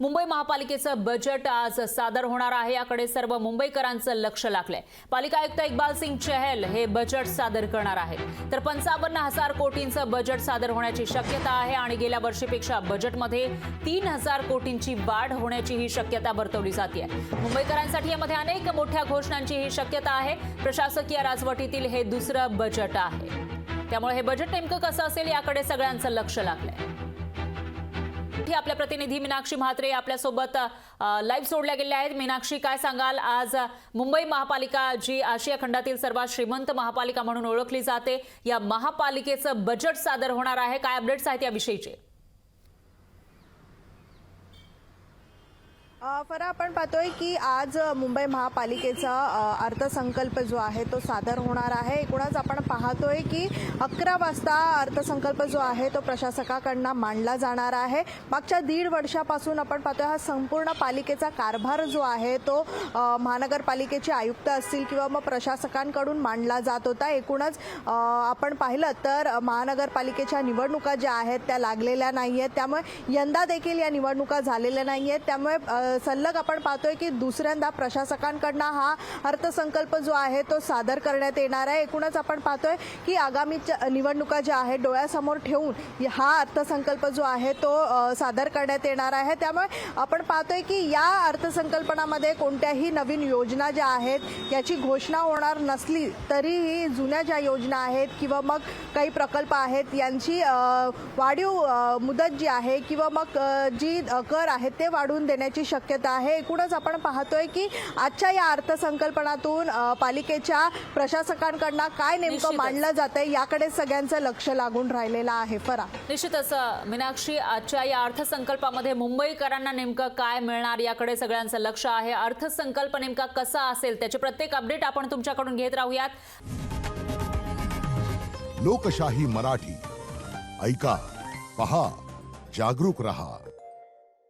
मुंबई महापालिकेचं बजेट आज सादर होणार आहे. याकडे सर्व मुंबईकरांचं लक्ष लागलंय. पालिका आयुक्त इक्बाल सिंग चहल हे बजेट सादर करणार आहेत. तर पंचावन्न हजार कोटींचं बजेट सादर होण्याची शक्यता आहे आणि गेल्या वर्षीपेक्षा बजेटमध्ये तीन हजार कोटींची वाढ होण्याची ही शक्यता वर्तवली जाते मुंबईकरांसाठी यामध्ये अनेक मोठ्या घोषणांची ही शक्यता आहे. प्रशासकीय राजवटीतील हे दुसरं बजेट आहे. त्यामुळे हे बजेट नेमकं कसं असेल याकडे सगळ्यांचं लक्ष लागलंय. इथे आपल्या प्रतिनिधी मीनाक्षी म्हात्रे आपल्यासोबत लाईव्ह सोडल्या गेल्या आहेत. मीनाक्षी काय सांगाल? आज मुंबई महापालिका जी आशिया खंडातील सर्वात श्रीमंत महापालिका म्हणून ओळखली जाते या महापालिकेचं बजेट सादर होणार आहे. काय अपडेट्स आहेत याविषयीचे? फरा आपण पाहतोय की आज मुंबई महापालिकेचा अर्थसंकल्प जो आहे तो सादर होणार आहे. एकूणच आपण पाहतोय की अकरा वाजता अर्थसंकल्प जो आहे तो प्रशासकाकडनं मांडला जाणार आहे. मागच्या दीड वर्षापासून आपण पाहतोय हा संपूर्ण पालिकेचा कारभार जो आहे तो महानगरपालिकेचे आयुक्त असतील किंवा मग प्रशासकांकडून मांडला जात होता. एकूणच आपण पाहिलं तर महानगरपालिकेच्या निवडणुका ज्या आहेत त्या लागलेल्या नाही आहेत त्यामुळे यंदा देखील या निवडणुका झालेल्या नाही आहेत त्यामुळे सलग आपण पाहतोय की दुसऱ्यांदा प्रशासकांकडनं हा अर्थसंकल्प जो आहे तो सादर करण्यात येणार आहे. एकूणच आपण पाहतोय की आगामी निवडणुका ज्या आहेत डोळ्यासमोर ठेवून हा अर्थसंकल्प जो आहे तो सादर करण्यात येणार आहे. त्यामुळे आपण पाहतोय की या अर्थसंकल्पनामध्ये कोणत्याही नवीन योजना ज्या आहेत याची घोषणा होणार नसली तरीही जुन्या ज्या योजना आहेत किंवा मग काही प्रकल्प आहेत यांची वाढीव मुदत जी आहे किंवा मग जी कर आहेत ते वाढवून देण्याची शक्यता आहे. एकूणच आपण पाहतोय की आजच्या या अर्थसंकल्पनातून पालिकेच्या प्रशासकांकडनं काय नेमकं. मांडलं जातंय याकडे सगळ्यांचं लक्ष लागून राहिलेलं आहे. फरा. निश्चितच मीनाक्षी आजच्या या अर्थसंकल्पामध्ये मुंबईकरांना नेमकं काय मिळणार याकडे सगळ्यांचं लक्ष आहे. अर्थसंकल्प नेमका कसा असेल त्याचे प्रत्येक अपडेट आपण तुमच्याकडून घेत राहूयात. लोकशाही मराठी. ऐका पहा जागरूक रहा.